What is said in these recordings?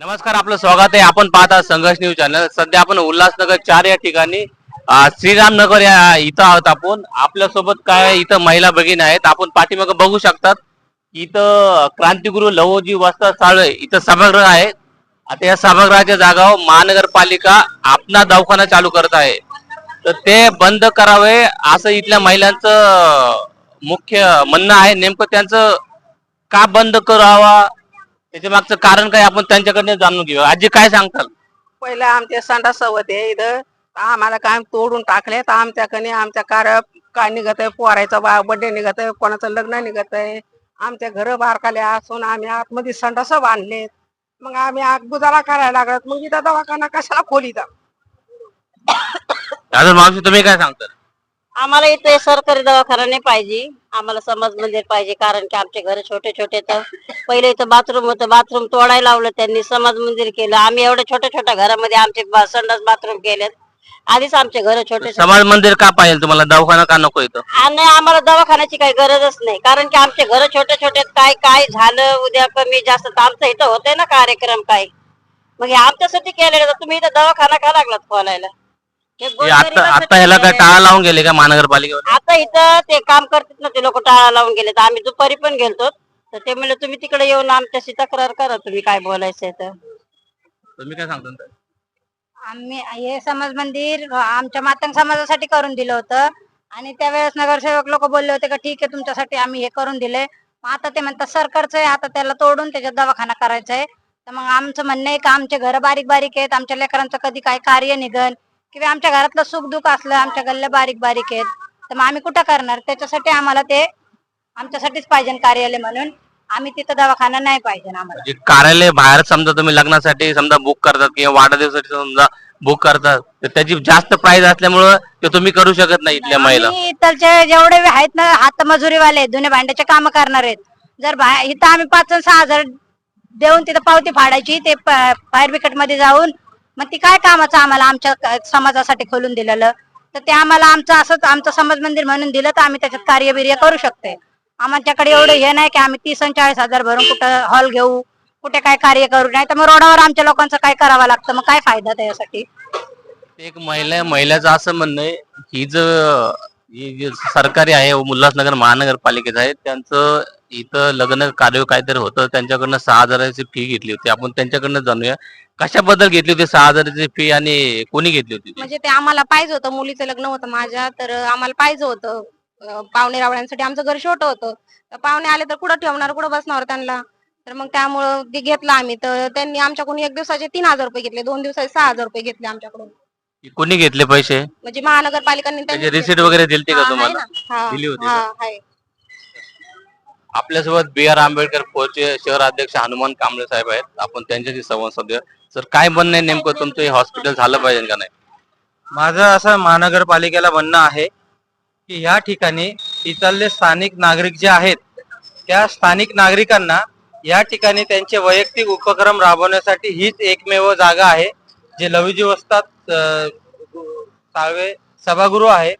नमस्कार आपलं स्वागत आहे. आपण पाहत आहात संघर्ष न्यूज चॅनल. सध्या आपण उल्हासनगर चार या ठिकाणी श्रीरामनगर या इथं आहोत आपण. आपल्यासोबत काय इथं महिला भगिनी आहेत. आपण पाठीमागं बघू शकतात. इथं क्रांतीगुरु लवोजी वस्ता साळवे इथं सभागृह आहे. आता या सभागृहाच्या जागावर महानगरपालिका आपला दवाखाना चालू करत आहे. तर ते बंद करावे असं इथल्या महिलांचं मुख्य म्हणणं आहे. नेमकं त्यांचं का बंद करावा? त्याच्या मागचं कारण काय आपण त्यांच्याकडनं जाणून घेऊ आजी काय सांगताल? पहिलं आमचे संडा सवत आहे इथं. आम्हाला काय तोडून टाकले तर आमच्याकडे आमच्या कार काय निघत आहे पोरायचा बा बर्थडे निघत आहे कोणाचं लग्न निघत आहे आमच्या घर बारकाले असून आम्ही आतमध्ये संडास बांधलेत मग आम्ही आत गुजारा करायला लागत मग इथं दवाखाना कशाला खोलीचा मावशी तुम्ही काय सांगताल? आम्हाला इथे सरकारी दवाखाना नाही पाहिजे. आम्हाला समाज मंदिर पाहिजे कारण की आमचे घर छोटे छोटे तर पहिले इथं बाथरूम होतं बाथरूम तोडायला लावलं त्यांनी समाज मंदिर केलं. आम्ही एवढ्या छोट्या छोट्या घरामध्ये आमचे बा- संडास बाथरूम केलेत. आधीच आमचे घर छोटे छोटे. समाज मंदिर का पाहिजे तुम्हाला? दवाखाना का नको इथं? आणि आम्हाला दवाखान्याची काही गरजच नाही. कारण की आमचे घर छोटे छोटे आहेत. काय काय झालं उद्या कमी जास्त तर आमचं इथं होतंय ना कार्यक्रम काय मग हे आमच्यासाठी केलेलं तर तुम्ही इथं दवाखाना का लागलात खोलायला? हे आता आता ह्याला काय. टाळा लावून गेले का महानगरपालिकेवर? आता इथं ते काम करतात ना ते लोक टाळा लावून गेले तर आम्ही दुपारी पण गेलतो. तर ते म्हणले तुम्ही तिकडे येऊन आमच्याशी तक्रार करा. तुम्ही काय बोलायचंय तर. तुम्ही काय सांगता आम्ही हे समाज मंदिर आमच्या मातंग समाजासाठी करून दिलं होतं. आणि त्यावेळेस नगरसेवक लोक बोलले होते का ठीक आहे तुमच्यासाठी आम्ही हे करून दिले मग आता ते म्हणतात सरकारचं आहे. आता त्याला तोडून त्याच्यात दवाखाना करायचा आहे. तर मग आमचं म्हणणं आहे का आमचे घर बारीक बारीक आहेत. आमच्या लेकरांचं कधी काय कार्य निघन किंवा आमच्या घरातलं सुख दुःख असलं आमच्या गल्ल्या बारीक बारीक आहेत तर मग आम्ही कुठं करणार? त्याच्यासाठी आम्हाला ते आमच्यासाठीच पाहिजे कार्यालय म्हणून. आम्ही तिथं दवाखाना नाही पाहिजे आम्हाला. जे कार्यालय बाहेर समजा तुम्ही लग्नासाठी समजा बुक करतात किंवा वाढदिवसासाठी समजा बुक करतात तर त्याची जास्त प्राइस असल्यामुळं ते तुम्ही करू शकत नाही इथल्या महिला. इथलचे जेवढे आहेत ना हातमजुरीवाले जुने भांड्याचे काम करणार आहेत. जर बा- इथं आम्ही पाच सहा हजार देऊन तिथं पावती फाडायची ते फायर ब्रिगेडमध्ये जाऊन मग ती काय कामाचं आम्हाला आमच्या समाजासाठी खोलून दिलेलं? तर ते आम्हाला आमचं असंच आमचं समाज मंदिर म्हणून दिलं तर आम्ही त्याच्यात कार्यबिर्य करू शकते आमच्याकडे एवढं हे नाही की आम्ही तीस आणि चाळीस हजार भरून कुठं हॉल घेऊ कुठे काय कार्य करू नाही तर मग रोडावर आमच्या लोकांचं काय करावं लागतं? मग काय फायदा त्यासाठी एक महिला महिलाचं असं म्हणणं आहे ही ही जे सरकारी आहे उल्हासनगर महानगरपालिकेचं आहे त्यांचं इथं लग्न कार्य काहीतरी होतं त्यांच्याकडनं सहा हजाराची फी घेतली होती. आपण त्यांच्याकडनं जाणूया कशाबद्दल घेतली होती सहा हजाराची फी आणि कोणी घेतली होती ती? म्हणजे ते आम्हाला पाहिजे होतं मुलीचं लग्न होतं माझ्या तर आम्हाला पाहिजे होतं. अं, पाहुणे रावळ्यांसाठी आमचं घर छोटं होतं. तर पाहुणे आले तर कुठं ठेवणार कुठं बसणार त्यांना? तर मग त्यामुळं ते घेतलं आम्ही. तर त्यांनी आमच्याकडून एक दिवसाचे तीन हजार रुपये घेतले दोन दिवसाचे सहा हजार रुपये घेतले आमच्याकडून. कोणी घेतले पैसे? म्हणजे महानगरपालिकांनी त्यांनी त्याची रिसिट वगैरे दिलती का हा, आहे तुम्हाला? ना. हा, दिली होती हा? आहे. आपल्यासोबत बी आर आंबेडकर फोरचे शहराध्यक्ष हनुमान कांबळे साहेब आहेत. आपण त्यांच्याशी संवाद साधूया. सर काय म्हणणं आहे नेमकं? तुमचं हे हॉस्पिटल झालं पाहिजे का नाही? माझं असं महानगरपालिकेला म्हणणं आहे की ह्या ठिकाणी इथले स्थानिक नागरिक जे आहेत त्या स्थानिक नागरिकांना या ठिकाणी त्यांचे वैयक्तिक उपक्रम राबवण्यासाठी हीच एकमेव जागा आहे जे लवीजी वस्तात सावे सभागृह आहे.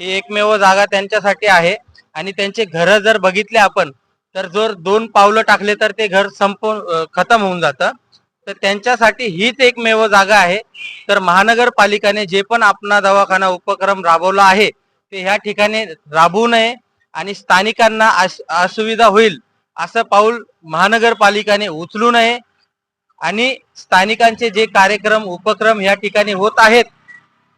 ही एकमेव जागा त्यांच्यासाठी आहे. आणि त्यांचे घर जर बघितले आपण तर जर दोन पावलं टाकले तर ते घर संपून खतम होऊन जातं. तर त्यांच्यासाठी हीच एकमेव जागा आहे. तर महानगरपालिकाने जे पण आपला दवाखाना उपक्रम राबवला आहे ते ह्या ठिकाणी राबवू नये आणि स्थानिकांना अस- असुविधा होईल असं पाऊल महानगरपालिकाने उचलू नये. आणि स्थानिकांचे जे कार्यक्रम उपक्रम या ठिकाणी होत आहेत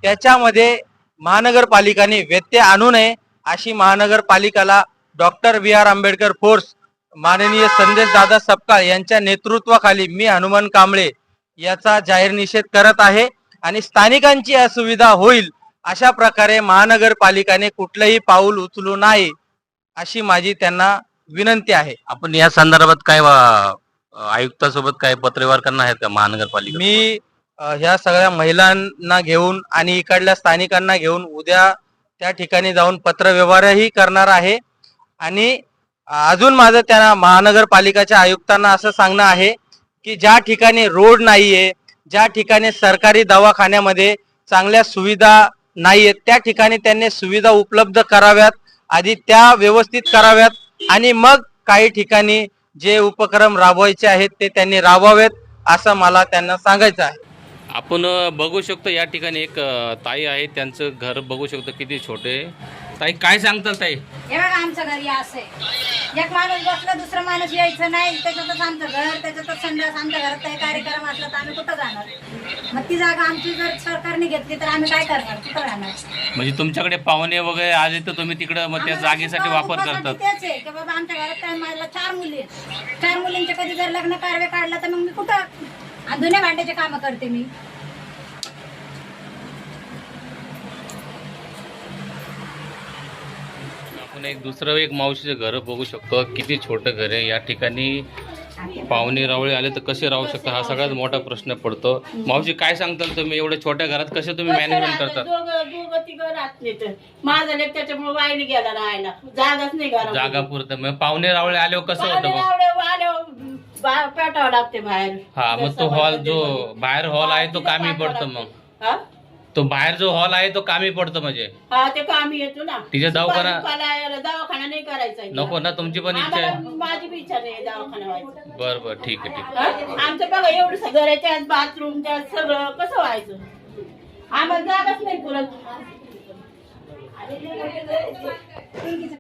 त्याच्यामध्ये महानगरपालिकाने व्यत्यय आणू नये. अशी महानगरपालिकाला doctor B R Ambedkar force माननीय संदेश दादा सपकाळ यांच्या नेतृत्वाखाली मी हनुमान कांबळे याचा जाहीर निषेध करत आहे आणि स्थानिकांची असुविधा होईल अशा प्रकारे महानगरपालिकेने कुठलंही पाऊल उचलू नये अशी माझी त्यांना विनंती आहे. आपण या संदर्भात काय आयुक्तासोबत काय पत्रव्यवहार करणार आहेत का महानगरपालिका मी ह्या सगळ्या महिलांना घेऊन आणि इकडल्या स्थानिकांना घेऊन उद्या त्या ठिकाणी जाऊन पत्रव्यवहारही करणार आहे. आणि अजून माझं त्यांना महानगरपालिकाच्या आयुक्तांना असं सांगणं आहे की ज्या ठिकाणी रोड नाहीये ज्या ठिकाणी सरकारी दवाखान्यामध्ये चांगल्या सुविधा नाहीयेत त्या ठिकाणी त्यांनी सुविधा उपलब्ध कराव्यात आधी त्या व्यवस्थित कराव्यात आणि मग काही ठिकाणी जे उपक्रम राबवायचे आहेत ते त्यांनी राबवावेत असं मला त्यांना सांगायचं आहे. आपण बघू शकतो या ठिकाणी एक ताई आहे. त्यांचं घर बघू शकतो किती छोटे ताई काय सांगताल ताई? हे बघा आमचं घर या असं आहे. एक माणूस बसला दुसरा माणूस यायचं नाही. त्याच्यातच आमचं घर त्याच्यातच संडास आमच्या घरात काही कार्यक्रम असला तर आम्ही कुठं जाणार? मग ती जागा आमची जर सरकारने घेतली तर आम्ही काय करणार? कुठं राहणार? म्हणजे तुमच्याकडे पाहुणे वगैरे आले तर तुम्ही तिकडं मग त्या जागेसाठी वापर करतात. तेच आहे की बाबा आमच्या घरात काय मला चार मुली आहेत. चार मुलींचे कधी जर लग्न कार्य काढलं तर मग मी कुठं? आणि धुण्या भांड्याचे कामं करते मी. आपण एक दुसरं एक मावशीचं घर बघू शकतो. किती छोटं घर आहे. या ठिकाणी पाहुणे रावळे आले तर कसे राहू शकतात? हा सगळ्यात मोठा प्रश्न पडतो. मावशी काय सांगताल तुम्ही? एवढ्या छोट्या घरात कसे तुम्ही मॅनेजमेंट तर माझा लेक त्याच्यामुळे गेला राहायला. जागाच नाही. जागा पुरतं मग पाहुणे रावळे आल्यावर कसं होतं मग? आल्यावर बा- पेटावं लागते बाहेर. हा मग तो हॉल जो बाहेर हॉल आहे तो कामी पडतो मग. हा? तो बाहेर जो हॉल आहे तो कामी पडतो म्हणजे. हा ते कामी येतो ना. तिच्या दवाखाना- दवाखाना नाही करायचा आहे. नको ना तुमची पण इच्छा आहे. माझी बी इच्छा नाही दवाखाना व्हायचं. बर बर ठीक आहे ठीक हा? आमचं बघा एवढं सगळं आहे त्यात बाथरूम त्यात सगळं कसं व्हायचं? आम्हाला जागाच नाही पुरत.